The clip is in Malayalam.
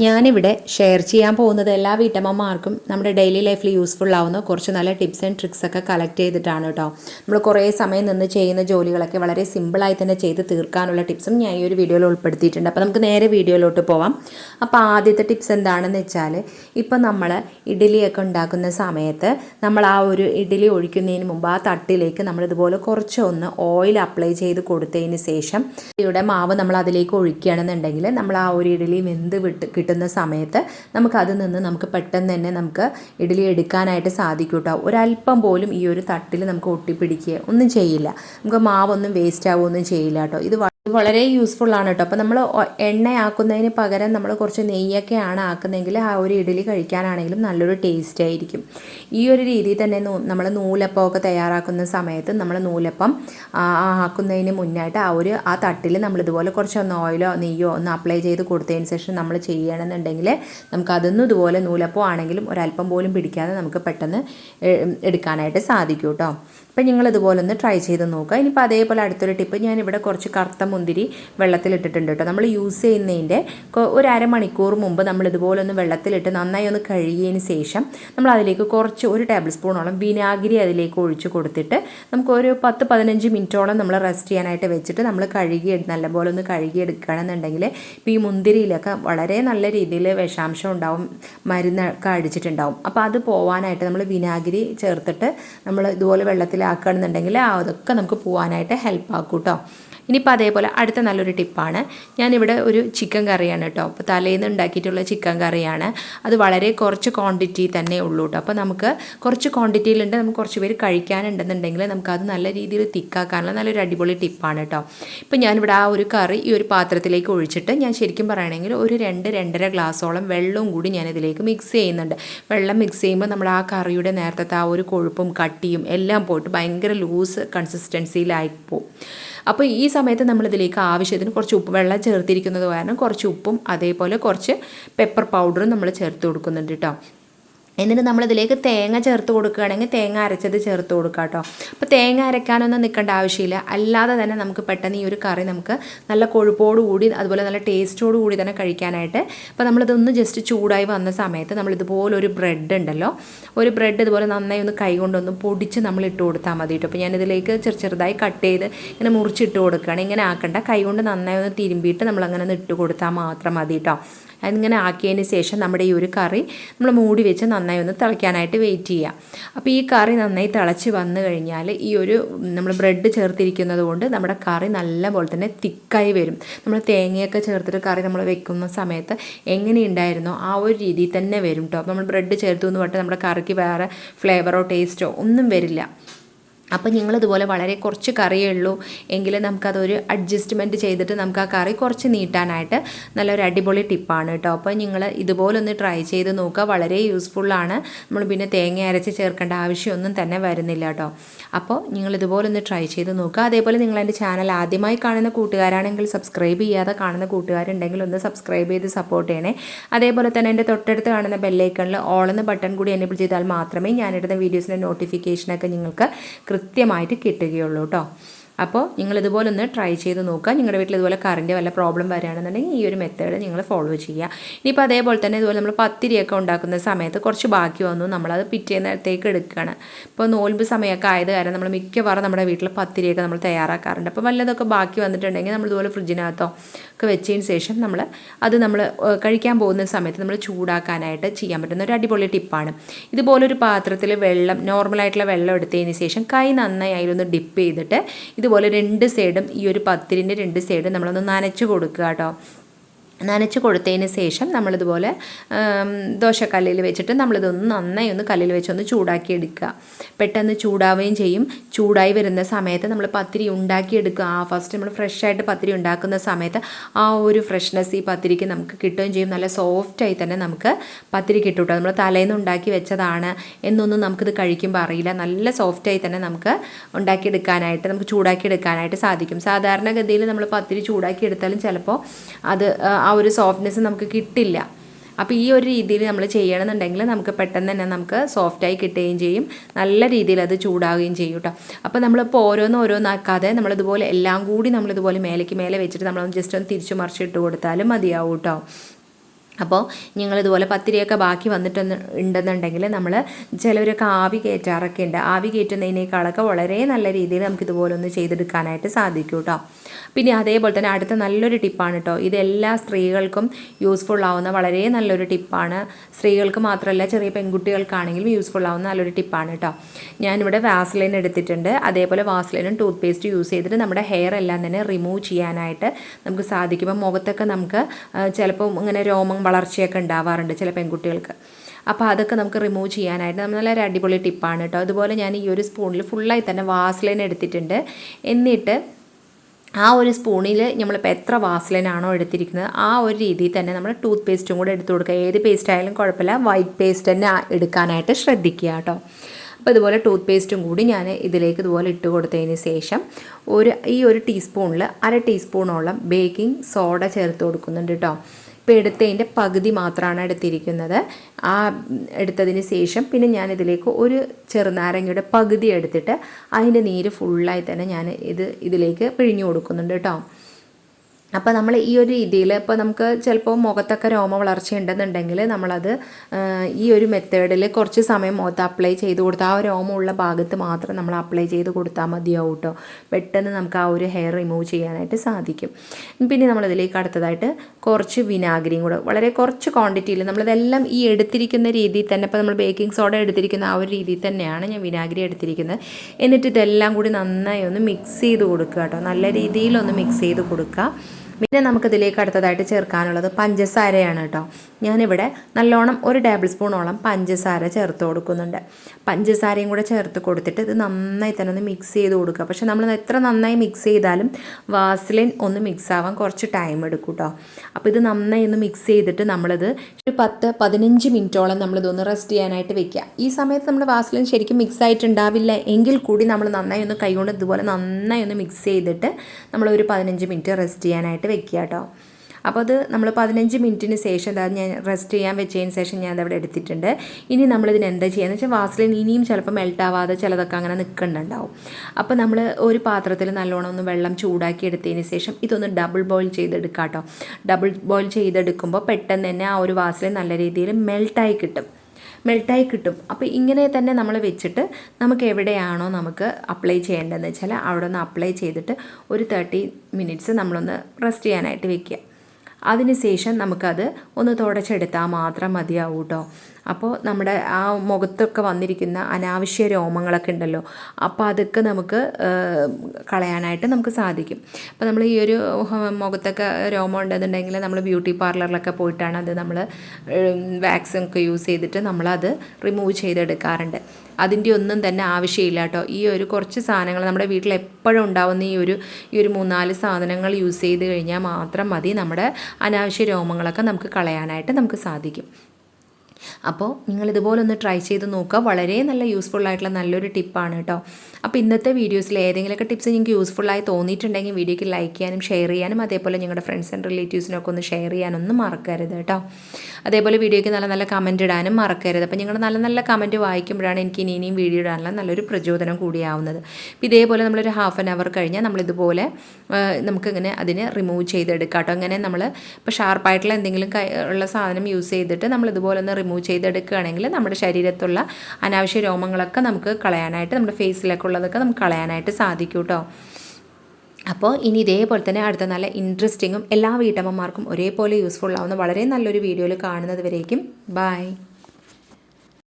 ഞാനിവിടെ ഷെയർ ചെയ്യാൻ പോകുന്നത് എല്ലാ വീട്ടമ്മമാർക്കും നമ്മുടെ ഡെയിലി ലൈഫിൽ യൂസ്ഫുൾ ആവുന്ന കുറച്ച് നല്ല ടിപ്സ് ആൻഡ് ട്രിക്സ് ഒക്കെ കളക്ട് ചെയ്തിട്ടാണ് കേട്ടോ നമ്മൾ കുറേ സമയം നിന്ന് ചെയ്യുന്ന ജോലികളൊക്കെ വളരെ സിമ്പിളായി തന്നെ ചെയ്ത് തീർക്കാനുള്ള ടിപ്സും ഞാൻ ഈ ഒരു വീഡിയോയിൽ ഉൾപ്പെടുത്തിയിട്ടുണ്ട്. അപ്പോൾ നമുക്ക് നേരെ വീഡിയോയിലോട്ട് പോവാം. അപ്പോൾ ആദ്യത്തെ ടിപ്സ് എന്താണെന്ന് വെച്ചാൽ ഇപ്പോൾ നമ്മൾ ഇഡ്ഡലിയൊക്കെ ഉണ്ടാക്കുന്ന സമയത്ത് നമ്മൾ ആ ഒരു ഇഡ്ഡലി ഒഴിക്കുന്നതിന് മുമ്പ് ആ തട്ടിലേക്ക് നമ്മൾ ഇതുപോലെ കുറച്ചൊന്ന് ഓയിൽ അപ്ലൈ ചെയ്ത് കൊടുത്തതിന് ശേഷം ഇഡ്ഡലിയുടെ മാവ് നമ്മൾ അതിലേക്ക് ഒഴിക്കുകയാണെന്നുണ്ടെങ്കിൽ നമ്മൾ ആ ഒരു ഇഡ്ഡലി വെന്ത് വിട്ട് കിട്ടുന്ന സമയത്ത് നമുക്ക് അതിൽ നിന്ന് നമുക്ക് പെട്ടെന്ന് തന്നെ നമുക്ക് ഇഡ്ഡലി എടുക്കാനായിട്ട് സാധിക്കും കേട്ടോ ഒരല്പം പോലും ഈ ഒരു തട്ടിൽ നമുക്ക് ഒട്ടിപ്പിടിക്കുക ഒന്നും ചെയ്യില്ല. നമുക്ക് മാവൊന്നും വേസ്റ്റ് ആവുകയൊന്നും ചെയ്യില്ല കേട്ടോ ഇത് വളരെ യൂസ്ഫുൾ ആണ് കേട്ടോ അപ്പോൾ നമ്മൾ എണ്ണയാക്കുന്നതിന് പകരം നമ്മൾ കുറച്ച് നെയ്യൊക്കെയാണ് ആക്കുന്നതെങ്കിൽ ആ ഒരു ഇഡ്ഡലി കഴിക്കാനാണെങ്കിലും നല്ലൊരു ടേസ്റ്റ് ആയിരിക്കും. ഈ ഒരു രീതിയിൽ തന്നെ നമ്മൾ നൂലപ്പമൊക്കെ തയ്യാറാക്കുന്ന സമയത്ത് നമ്മൾ നൂലപ്പം ആക്കുന്നതിന് മുന്നായിട്ട് ആ ഒരു ആ തട്ടിൽ നമ്മൾ ഇതുപോലെ കുറച്ചൊന്ന് ഓയിലോ നെയ്യോ ഒന്ന് അപ്ലൈ ചെയ്ത് കൊടുത്തതിന് ശേഷം നമ്മൾ ചെയ്യണമെന്നുണ്ടെങ്കിൽ നമുക്ക് അതൊന്നും ഇതുപോലെ നൂലപ്പം ആണെങ്കിലും ഒരല്പം പോലും പിടിക്കാതെ നമുക്ക് പെട്ടെന്ന് എടുക്കാനായിട്ട് സാധിക്കും കേട്ടോ അപ്പം നിങ്ങൾ ഇതുപോലെ ഒന്ന് ട്രൈ ചെയ്ത് നോക്കുക. ഇനിയിപ്പോൾ അതേപോലെ അടുത്തൊരു ടിപ്പ് ഞാൻ ഇവിടെ കുറച്ച് കറുത്ത മുന്തിരി വെള്ളത്തിലിട്ടിട്ടുണ്ട് കേട്ടോ. നമ്മൾ യൂസ് ചെയ്യുന്നതിന്റെ ഒരു അരമണിക്കൂർ മുമ്പ് നമ്മൾ ഇതുപോലെ ഒന്ന് വെള്ളത്തിലിട്ട് നന്നായി ഒന്ന് കഴുകിയതിന് ശേഷം നമ്മൾ അതിലേക്ക് കുറച്ച് ഒരു ടേബിൾ സ്പൂണോളം വിനാഗിരി അതിലേക്ക് ഒഴിച്ച് കൊടുത്തിട്ട് നമുക്ക് ഒരു പത്ത് പതിനഞ്ച് മിനിറ്റോളം നമ്മൾ റെസ്റ്റ് ചെയ്യാനായിട്ട് വെച്ചിട്ട് നമ്മൾ കഴുകി നല്ലപോലെ ഒന്ന് കഴുകി എടുക്കുകയാണെന്നുണ്ടെങ്കിൽ ഇപ്പോൾ ഈ മുന്തിരിയിലൊക്കെ വളരെ നല്ല രീതിയിൽ വിഷാംശം ഉണ്ടാവും മരുന്നൊക്കെ അടിച്ചിട്ടുണ്ടാവും. അപ്പോൾ അത് പോവാനായിട്ട് നമ്മൾ വിനാഗിരി ചേർത്തിട്ട് നമ്മൾ ഇതുപോലെ വെള്ളത്തിൽ ആക്കുകയാണെന്നുണ്ടെങ്കിൽ അതൊക്കെ നമുക്ക് പോകാനായിട്ട് ഹെൽപ്പ് ആക്കും കേട്ടോ ഇനിയിപ്പോൾ അതേപോലെ അടുത്ത നല്ലൊരു ടിപ്പാണ്. ഞാനിവിടെ ഒരു ചിക്കൻ കറിയാണ് കേട്ടോ അപ്പോൾ തലേന്ന് ഉണ്ടാക്കിയിട്ടുള്ള ചിക്കൻ കറിയാണ്. അത് വളരെ കുറച്ച് ക്വാണ്ടിറ്റി തന്നെ ഉള്ളൂ കേട്ടോ അപ്പോൾ നമുക്ക് കുറച്ച് ക്വാണ്ടിറ്റിയിലുണ്ട് നമുക്ക് കുറച്ച് പേര് കഴിക്കാനുണ്ടെന്നുണ്ടെങ്കിൽ നമുക്കത് നല്ല രീതിയിൽ തിക്കാക്കാനുള്ള നല്ലൊരു അടിപൊളി ടിപ്പാണ് കേട്ടോ ഇപ്പോൾ ഞാനിവിടെ ആ ഒരു കറി ഈ ഒരു പാത്രത്തിലേക്ക് ഒഴിച്ചിട്ട് ഞാൻ ശരിക്കും പറയുകയാണെങ്കിൽ ഒരു രണ്ട് രണ്ടര ഗ്ലാസ്സോളം വെള്ളവും കൂടി ഞാനിതിലേക്ക് മിക്സ് ചെയ്യുന്നുണ്ട്. വെള്ളം മിക്സ് ചെയ്യുമ്പോൾ നമ്മൾ ആ കറിയുടെ നേരത്തെ ആ ഒരു കൊഴുപ്പും കട്ടിയും എല്ലാം പോയിട്ട് ഭയങ്കര ലൂസ് കൺസിസ്റ്റൻസിയിലായി പോകും അപ്പോൾ ഈ സമയത്ത് നമ്മളിതിലേക്ക് ആവശ്യത്തിന് കുറച്ച് ഉപ്പ് വെള്ളം ചേർത്തിരിക്കുന്നത് കാരണം കുറച്ച് ഉപ്പും അതേപോലെ കുറച്ച് പെപ്പർ പൗഡറും നമ്മൾ ചേർത്ത് കൊടുക്കുന്നുണ്ട് കേട്ടോ എന്നിട്ട് നമ്മളിതിലേക്ക് തേങ്ങ ചേർത്ത് കൊടുക്കുകയാണെങ്കിൽ തേങ്ങ അരച്ചത് ചേർത്ത് കൊടുക്കുക കേട്ടോ. അപ്പോൾ തേങ്ങ അരയ്ക്കാനൊന്നും നിൽക്കേണ്ട ആവശ്യമില്ല. അല്ലാതെ തന്നെ നമുക്ക് പെട്ടെന്ന് ഈ ഒരു കറി നമുക്ക് നല്ല കൊഴുപ്പോട് കൂടി അതുപോലെ നല്ല ടേസ്റ്റോട് കൂടി തന്നെ കഴിക്കാനായിട്ട്. അപ്പോൾ നമ്മളിതൊന്ന് ജസ്റ്റ് ചൂടായി വന്ന സമയത്ത് നമ്മൾ ഇതുപോലെ ഒരു ബ്രെഡ് ഉണ്ടല്ലോ. ഒരു ബ്രെഡ് ഇതുപോലെ നന്നായി ഒന്ന് കൈ കൊണ്ടൊന്ന് പൊടിച്ച് നമ്മൾ ഇട്ട് കൊടുത്താൽ മതി കേട്ടോ. അപ്പോൾ ഞാനിതിലേക്ക് ചെറു ചെറുതായി കട്ട് ചെയ്ത് ഇങ്ങനെ മുറിച്ചിട്ട് കൊടുക്കുകയാണ്. ഇങ്ങനെ ആക്കണ്ട. കൈ കൊണ്ട് നന്നായി ഒന്ന് തിരുമ്പിയിട്ട് നമ്മളങ്ങനെ ഒന്ന് ഇട്ട് കൊടുത്താൽ മാത്രം മതി കേട്ടോ. അതിങ്ങനെ ആക്കിയതിന് ശേഷം നമ്മുടെ ഈ ഒരു കറി നമ്മൾ മൂടി വെച്ച് നന്നായി ഒന്ന് തിളയ്ക്കാനായിട്ട് വെയിറ്റ് ചെയ്യാം. അപ്പോൾ ഈ കറി നന്നായി തിളച്ച് വന്നു കഴിഞ്ഞാൽ ഈ ഒരു നമ്മൾ ബ്രെഡ് ചേർത്തിരിക്കുന്നത് കൊണ്ട് നമ്മുടെ കറി നല്ല പോലെ തന്നെ തിക്കായി വരും. നമ്മൾ തേങ്ങയൊക്കെ ചേർത്തിട്ട് കറി നമ്മൾ വെക്കുന്ന സമയത്ത് എങ്ങനെ എങ്ങനെയുണ്ടായിരുന്നോ ആ ഒരു രീതിയിൽ തന്നെ വരും കേട്ടോ നമ്മൾ ബ്രെഡ് ചേർത്തു എന്ന് നമ്മുടെ കറിക്ക് വേറെ ഫ്ലേവറോ ടേസ്റ്റോ ഒന്നും വരില്ല. അപ്പോൾ ഞങ്ങളിതുപോലെ വളരെ കുറച്ച് കറിയേ ഉള്ളൂ. എങ്കിൽ നമുക്കതൊരു അഡ്ജസ്റ്റ്മെന്റ് ചെയ്തിട്ട് നമുക്ക് ആ കറി കുറച്ച് നീട്ടാനായിട്ട് നല്ലൊരു അടിപൊളി ടിപ്പാണ് കേട്ടോ. അപ്പോൾ നിങ്ങൾ ഇതുപോലെ ഒന്ന് ട്രൈ ചെയ്ത് നോക്കുക. വളരെ യൂസ്ഫുള്ളാണ് നമ്മൾ പിന്നെ തേങ്ങ അരച്ച് ചേർക്കേണ്ട ആവശ്യമൊന്നും തന്നെ വരുന്നില്ല കേട്ടോ. അപ്പോൾ നിങ്ങൾ ഇതുപോലെ ഒന്ന് ട്രൈ ചെയ്ത് നോക്കുക. അതേപോലെ നിങ്ങൾ എന്റെ ചാനൽ ആദ്യമായി കാണുന്ന കൂട്ടുകാരാണെങ്കിൽ സബ്സ്ക്രൈബ് ചെയ്യാതെ കാണുന്ന കൂട്ടുകാരുണ്ടെങ്കിൽ ഒന്ന് സബ്സ്ക്രൈബ് ചെയ്ത് സപ്പോർട്ട് ചെയ്യണേ. അതേപോലെ തന്നെ എന്റെ തൊട്ടടുത്ത് കാണുന്ന ബെല്ലൈക്കണിൽ ഓൾ എന്ന ബട്ടൺ കൂടി എനേബിൾ ചെയ്താൽ മാത്രമേ ഞാനിടുന്ന വീഡിയോസിന്റെ നോട്ടിഫിക്കേഷനൊക്കെ നിങ്ങൾക്ക് കൃത്യമായിട്ട് കിട്ടുകയുള്ളൂ കേട്ടോ. അപ്പോൾ നിങ്ങൾ ഇതുപോലെ ഒന്ന് ട്രൈ ചെയ്ത് നോക്കുക. നിങ്ങളുടെ വീട്ടിൽ ഇതുപോലെ കറണ്ട് വല്ല പ്രോബ്ലം വരികയാണെന്നുണ്ടെങ്കിൽ ഈ ഒരു മെത്തേഡ് നിങ്ങൾ ഫോളോ ചെയ്യുക. ഇനിയിപ്പോൾ അതേപോലെ തന്നെ ഇതുപോലെ നമ്മൾ പത്തിരിയൊക്കെ ഉണ്ടാക്കുന്ന സമയത്ത് കുറച്ച് ബാക്കി വന്നു. നമ്മളത് പിറ്റേ നേരത്തേക്ക് എടുക്കുകയാണ്. ഇപ്പോൾ നോൽമ്പ് സമയമൊക്കെ ആയത് കാരണം നമ്മൾ മിക്കവാറും നമ്മുടെ വീട്ടിൽ പത്തിരിയൊക്കെ നമ്മൾ തയ്യാറാക്കാറുണ്ട്. അപ്പോൾ വല്ലതൊക്കെ ബാക്കി വന്നിട്ടുണ്ടെങ്കിൽ നമ്മൾ ഇതുപോലെ ഫ്രിഡ്ജിനകത്തോ ഒക്കെ വെച്ചതിന് ശേഷം നമ്മൾ അത് നമ്മൾ കഴിക്കാൻ പോകുന്ന സമയത്ത് നമ്മൾ ചൂടാക്കാനായിട്ട് ചെയ്യാൻ പറ്റുന്ന ഒരു അടിപൊളി ടിപ്പാണ് ഇതുപോലൊരു പാത്രത്തിൽ വെള്ളം നോർമലായിട്ടുള്ള വെള്ളം എടുത്തതിന് ശേഷം കൈ നന്നായി അതിലൊന്ന് ഡിപ്പ് ചെയ്തിട്ട് ഇതുപോലെ രണ്ട് സൈഡും ഈ ഒരു പത്തിരിന്റെ രണ്ട് സൈഡും നമ്മളൊന്ന് നനച്ച് കൊടുക്കുക കേട്ടോ. നനച്ച് കൊടുത്തതിന് ശേഷം നമ്മളിതുപോലെ ദോശക്കല്ലിൽ വെച്ചിട്ട് നമ്മളിതൊന്ന് നന്നായി ഒന്ന് കല്ലിൽ വെച്ചൊന്ന് ചൂടാക്കി എടുക്കുക. പെട്ടെന്ന് ചൂടാവുകയും ചെയ്യും. ചൂടായി വരുന്ന സമയത്ത് നമ്മൾ പത്തിരി ഉണ്ടാക്കിയെടുക്കുക. ആ ഫസ്റ്റ് നമ്മൾ ഫ്രഷ് ആയിട്ട് പത്തിരി ഉണ്ടാക്കുന്ന സമയത്ത് ആ ഒരു ഫ്രഷ്നെസ് ഈ പത്തിരിക്ക് നമുക്ക് കിട്ടുകയും ചെയ്യും. നല്ല സോഫ്റ്റായി തന്നെ നമുക്ക് പത്തിരി കിട്ടും കേട്ടോ. നമ്മൾ തലേന്ന് ഉണ്ടാക്കി വെച്ചതാണ് എന്നൊന്നും നമുക്കിത് കഴിക്കുമ്പോൾ അറിയില്ല. നല്ല സോഫ്റ്റായി തന്നെ നമുക്ക് ഉണ്ടാക്കിയെടുക്കാനായിട്ട് നമുക്ക് ചൂടാക്കിയെടുക്കാനായിട്ട് സാധിക്കും. സാധാരണഗതിയിൽ നമ്മൾ പത്തിരി ചൂടാക്കി എടുത്താലും ചിലപ്പോൾ അത് ആ ഒരു സോഫ്റ്റ്നെസ് നമുക്ക് കിട്ടില്ല. അപ്പോൾ ഈ ഒരു രീതിയിൽ നമ്മൾ ചെയ്യണമെന്നുണ്ടെങ്കിൽ നമുക്ക് പെട്ടെന്ന് തന്നെ നമുക്ക് സോഫ്റ്റായി കിട്ടുകയും ചെയ്യും. നല്ല രീതിയിൽ അത് ചൂടാവുകയും ചെയ്യും കേട്ടോ അപ്പോൾ നമ്മളിപ്പോൾ ഓരോന്ന് ഓരോന്നാക്കാതെ നമ്മളിതുപോലെ എല്ലാം കൂടി നമ്മളിതുപോലെ മേലേക്ക് മേലെ വെച്ചിട്ട് നമ്മളൊന്ന് ജസ്റ്റ് ഒന്ന് തിരിച്ചു മറിച്ചിട്ട് കൊടുത്താലും മതിയാവും കേട്ടോ അപ്പോൾ നിങ്ങൾ ഇതുപോലെ പത്തിരിയൊക്കെ ബാക്കി വന്നിട്ടൊന്ന് ഉണ്ടെന്നുണ്ടെങ്കിൽ നമ്മൾ ചിലവരൊക്കെ ആവി കയറ്റാറൊക്കെ ഉണ്ട്. ആവി കയറ്റുന്നതിനേക്കാളൊക്കെ വളരെ നല്ല രീതിയിൽ നമുക്ക് ഇതുപോലെ ഒന്ന് ചെയ്തെടുക്കാനായിട്ട് സാധിക്കും കേട്ടോ. പിന്നെ അതേപോലെ തന്നെ അടുത്ത നല്ലൊരു ടിപ്പാണ് കേട്ടോ. ഇത് എല്ലാ സ്ത്രീകൾക്കും യൂസ്ഫുൾ ആവുന്ന വളരെ നല്ലൊരു ടിപ്പാണ്. സ്ത്രീകൾക്ക് മാത്രമല്ല ചെറിയ പെൺകുട്ടികൾക്കാണെങ്കിലും യൂസ്ഫുൾ ആവുന്ന നല്ലൊരു ടിപ്പാണ് കേട്ടോ. ഞാനിവിടെ വാസ്ലൈൻ എടുത്തിട്ടുണ്ട്. അതേപോലെ വാസ്ലൈനും ടൂത്ത് പേസ്റ്റ് യൂസ് ചെയ്തിട്ട് നമ്മുടെ ഹെയർ എല്ലാം തന്നെ റിമൂവ് ചെയ്യാനായിട്ട് നമുക്ക് സാധിക്കും. മുഖത്തൊക്കെ നമുക്ക് ചിലപ്പോൾ ഇങ്ങനെ രോമം വളർച്ചയൊക്കെ ഉണ്ടാവാറുണ്ട് ചില പെൺകുട്ടികൾക്ക്. അപ്പോൾ അതൊക്കെ നമുക്ക് റിമൂവ് ചെയ്യാനായിട്ട് നല്ലൊരു അടിപൊളി ടിപ്പാണ് കേട്ടോ. അതുപോലെ ഞാൻ ഈ ഒരു സ്പൂണിൽ ഫുള്ളായി തന്നെ വാസ്ലൈൻ എടുത്തിട്ടുണ്ട്. എന്നിട്ട് ആ ഒരു സ്പൂണിൽ നമ്മളിപ്പോൾ എത്ര വാസ്ലൈനാണോ എടുത്തിരിക്കുന്നത് ആ ഒരു രീതിയിൽ തന്നെ നമ്മൾ ടൂത്ത് പേസ്റ്റും കൂടെ എടുത്തു കൊടുക്കുക. ഏത് പേസ്റ്റ് ആയാലും കുഴപ്പമില്ല. വൈറ്റ് പേസ്റ്റ് തന്നെ എടുക്കാനായിട്ട് ശ്രദ്ധിക്കുക കേട്ടോ. അപ്പോൾ ഇതുപോലെ ടൂത്ത് പേസ്റ്റും കൂടി ഞാൻ ഇതിലേക്ക് ഇതുപോലെ ഇട്ട് കൊടുത്തതിന് ശേഷം ഒരു ഈ ഒരു ടീസ്പൂണിൽ അര ടീസ്പൂണോളം ബേക്കിംഗ് സോഡ ചേർത്ത് കൊടുക്കുന്നുണ്ട് കേട്ടോ. ഇപ്പോൾ എടുത്തതിന്റെ പകുതി മാത്രമാണ് എടുത്തിരിക്കുന്നത്. ആ എടുത്തതിന് ശേഷം പിന്നെ ഞാൻ ഇതിലേക്ക് ഒരു ചെറുനാരങ്ങയുടെ പകുതി എടുത്തിട്ട് അതിന്റെ നീര് ഫുള്ളായി തന്നെ ഞാൻ ഇത് ഇതിലേക്ക് പിഴിഞ്ഞു കൊടുക്കുന്നുണ്ട് കേട്ടോ. അപ്പോൾ നമ്മൾ ഈ ഒരു രീതിയിൽ ഇപ്പോൾ നമുക്ക് ചിലപ്പോൾ മുഖത്തൊക്കെ രോമ വളർച്ച ഉണ്ടെന്നുണ്ടെങ്കിൽ നമ്മളത് ഈ ഒരു മെത്തേഡിൽ കുറച്ച് സമയം മുഖത്ത് അപ്ലൈ ചെയ്ത് കൊടുത്താൽ ആ രോമമുള്ള ഭാഗത്ത് മാത്രം നമ്മൾ അപ്ലൈ ചെയ്ത് കൊടുത്താൽ മതിയാവും കേട്ടോ പെട്ടെന്ന് നമുക്ക് ആ ഒരു ഹെയർ റിമൂവ് ചെയ്യാനായിട്ട് സാധിക്കും. പിന്നെ നമ്മളിതിലേക്ക് അടുത്തതായിട്ട് കുറച്ച് വിനാഗിരിയും കൂടെ. വളരെ കുറച്ച് ക്വാണ്ടിറ്റിയിൽ നമ്മളിതെല്ലാം ഈ എടുത്തിരിക്കുന്ന രീതിയിൽ തന്നെ ഇപ്പോൾ നമ്മൾ ബേക്കിംഗ് സോഡ എടുത്തിരിക്കുന്ന ആ ഒരു രീതിയിൽ തന്നെയാണ് ഞാൻ വിനാഗിരി എടുത്തിരിക്കുന്നത്. എന്നിട്ട് ഇതെല്ലാം കൂടി നന്നായി ഒന്ന് മിക്സ് ചെയ്ത് കൊടുക്കുക കേട്ടോ നല്ല രീതിയിലൊന്ന് മിക്സ് ചെയ്ത് കൊടുക്കുക പിന്നെ നമുക്കിതിലേക്ക് അടുത്തതായിട്ട് ചേർക്കാനുള്ളത് പഞ്ചസാരയാണ് കേട്ടോ. ഞാനിവിടെ നല്ലോണം ഒരു ടേബിൾ സ്പൂണോളം പഞ്ചസാര ചേർത്ത് കൊടുക്കുന്നുണ്ട്. പഞ്ചസാരയും കൂടെ ചേർത്ത് കൊടുത്തിട്ട് ഇത് നന്നായി തന്നെ ഒന്ന് മിക്സ് ചെയ്ത് കൊടുക്കുക. പക്ഷേ നമ്മൾ എത്ര നന്നായി മിക്സ് ചെയ്താലും വാസലിൻ ഒന്ന് മിക്സ് ആവാൻ കുറച്ച് ടൈം എടുക്കും കേട്ടോ അപ്പോൾ ഇത് നന്നായി ഒന്ന് മിക്സ് ചെയ്തിട്ട് നമ്മളിത് ഒരു പത്ത് പതിനഞ്ച് മിനിറ്റോളം നമ്മളിതൊന്ന് റെസ്റ്റ് ചെയ്യാനായിട്ട് വെക്കുക. ഈ സമയത്ത് നമ്മൾ വാസലിൻ ശരിക്കും മിക്സ് ആയിട്ടുണ്ടാവില്ല എങ്കിൽ കൂടി നമ്മൾ നന്നായി ഒന്ന് കൈകൊണ്ട് ഇതുപോലെ നന്നായി ഒന്ന് മിക്സ് ചെയ്തിട്ട് നമ്മളൊരു പതിനഞ്ച് മിനിറ്റ് റെസ്റ്റ് ചെയ്യാനായിട്ട് വെക്കുക കേട്ടോ അപ്പോൾ അത് നമ്മൾ പതിനഞ്ച് മിനിറ്റിന് ശേഷം അതായത് ഞാൻ റെസ്റ്റ് ചെയ്യാൻ വെച്ചതിന് ശേഷം ഞാൻ അതവിടെ എടുത്തിട്ടുണ്ട്. ഇനി നമ്മളിതിന് എന്താ ചെയ്യുക വെച്ചാൽ വാസലിൻ ഇനിയും ചിലപ്പോൾ മെൽട്ടാവാതെ ചിലതൊക്കെ അങ്ങനെ നിൽക്കുന്നുണ്ടാവും അപ്പോൾ നമ്മൾ ഒരു പാത്രത്തിൽ നല്ലോണം ഒന്ന് വെള്ളം ചൂടാക്കി എടുത്തതിന് ശേഷം ഇതൊന്ന് ഡബിൾ ബോയിൽ ചെയ്തെടുക്കാം കേട്ടോ ഡബിൾ ബോയിൽ ചെയ്തെടുക്കുമ്പോൾ പെട്ടെന്ന് തന്നെ ആ ഒരു വാസലിൻ നല്ല രീതിയിൽ മെൽട്ടായി കിട്ടും. മെൽട്ടായി കിട്ടും. അപ്പോൾ ഇങ്ങനെ തന്നെ നമ്മൾ വെച്ചിട്ട് നമുക്ക് എവിടെയാണോ നമുക്ക് അപ്ലൈ ചെയ്യേണ്ടതെന്ന് വെച്ചാൽ അവിടെ ഒന്ന് അപ്ലൈ ചെയ്തിട്ട് ഒരു തേർട്ടി മിനിറ്റ്സ് നമ്മളൊന്ന് റെസ്റ്റ് ചെയ്യാനായിട്ട് വെക്കുക അതിനുശേഷം നമുക്കത് ഒന്ന് തുടച്ചെടുത്താൽ മാത്രം മതിയാവും കേട്ടോ അപ്പോൾ നമ്മുടെ ആ മുഖത്തൊക്കെ വന്നിരിക്കുന്ന അനാവശ്യ രോമങ്ങളൊക്കെ ഉണ്ടല്ലോ അപ്പോൾ അതൊക്കെ നമുക്ക് കളയാനായിട്ട് നമുക്ക് സാധിക്കും. അപ്പോൾ നമ്മൾ ഈ ഒരു മുഖത്തൊക്കെ രോമം ഉണ്ടെന്നുണ്ടെങ്കിൽ നമ്മൾ ബ്യൂട്ടി പാർലറിലൊക്കെ പോയിട്ടാണ് അത് നമ്മൾ വാക്സിൻ ഒക്കെ യൂസ് ചെയ്തിട്ട് നമ്മളത് റിമൂവ് ചെയ്തെടുക്കാറുണ്ട്. അതിന്റെ ഒന്നും തന്നെ ആവശ്യമില്ല കേട്ടോ. ഈ ഒരു കുറച്ച് സാധനങ്ങൾ നമ്മുടെ വീട്ടിൽ എപ്പോഴും ഉണ്ടാവുന്ന ഈ ഒരു ഈ ഒരു മൂന്നാൽ സാധനങ്ങൾ യൂസ് ചെയ്ത് കഴിഞ്ഞാൽ മാത്രം മതി നമ്മുടെ അനാവശ്യ രോമങ്ങളൊക്കെ നമുക്ക് കളയാനായിട്ട് നമുക്ക് സാധിക്കും. അപ്പോൾ നിങ്ങൾ ഇതുപോലെ ഒന്ന് ട്രൈ ചെയ്ത് നോക്കുക. വളരെ നല്ല യൂസ്ഫുൾ ആയിട്ടുള്ള നല്ലൊരു ടിപ്പാണ് കേട്ടോ അപ്പോൾ ഇന്നത്തെ വീഡിയോസിൽ ഏതെങ്കിലുമൊക്കെ ടിപ്സ് നിങ്ങൾക്ക് യൂസ്ഫുൾ ആയി തോന്നിയിട്ടുണ്ടെങ്കിൽ വീഡിയോയ്ക്ക് ലൈക്ക് ചെയ്യാനും ഷെയർ ചെയ്യാനും അതേപോലെ നിങ്ങളുടെ ഫ്രണ്ട്സ് ആൻഡ് റിലേറ്റീവ്സിനൊക്കെ ഒന്ന് ഷെയർ ചെയ്യാനൊന്നും മറക്കരുത് കേട്ടോ അതേപോലെ വീഡിയോയ്ക്ക് നല്ല നല്ല കമന്റ് ഇടാനും മറക്കരുത്. അപ്പോൾ നിങ്ങൾ നല്ല നല്ല കമന്റ് വായിക്കുമ്പോഴാണ് എനിക്ക് ഇനി ഇനിയും വീഡിയോ ഇടാനുള്ള നല്ലൊരു പ്രചോദനം കൂടിയാവുന്നത്. അപ്പോൾ ഇതേപോലെ നമ്മളൊരു ഹാഫ് ആൻ അവർ കഴിഞ്ഞാൽ നമ്മളിതുപോലെ നമുക്കിങ്ങനെ അതിനെ റിമൂവ് ചെയ്തെടുക്കാം കേട്ടോ. അങ്ങനെ നമ്മൾ ഇപ്പോൾ ഷാർപ്പായിട്ടുള്ള എന്തെങ്കിലും ഉള്ള സാധനം യൂസ് ചെയ്തിട്ട് നമ്മൾ ഇതുപോലെ ഒന്ന് റിമൂവ് ചെയ്തെടുക്കുകയാണെങ്കിൽ നമ്മുടെ ശരീരത്തുള്ള അനാവശ്യ രോമങ്ങളൊക്കെ നമുക്ക് കളയാനായിട്ട് നമ്മുടെ ഫേസിലൊക്കെ ഉള്ളതൊക്കെ നമുക്ക് കളയാനായിട്ട് സാധിക്കും കേട്ടോ. അപ്പോൾ ഇനി ഇതേപോലെ തന്നെ അടുത്ത നല്ല ഇൻട്രസ്റ്റിങ്ങും എല്ലാ വീട്ടമ്മമാർക്കും ഒരേപോലെ യൂസ്ഫുൾ ആവുന്ന വളരെ നല്ലൊരു വീഡിയോയിൽ കാണുന്നത് വരേക്കും. ബൈ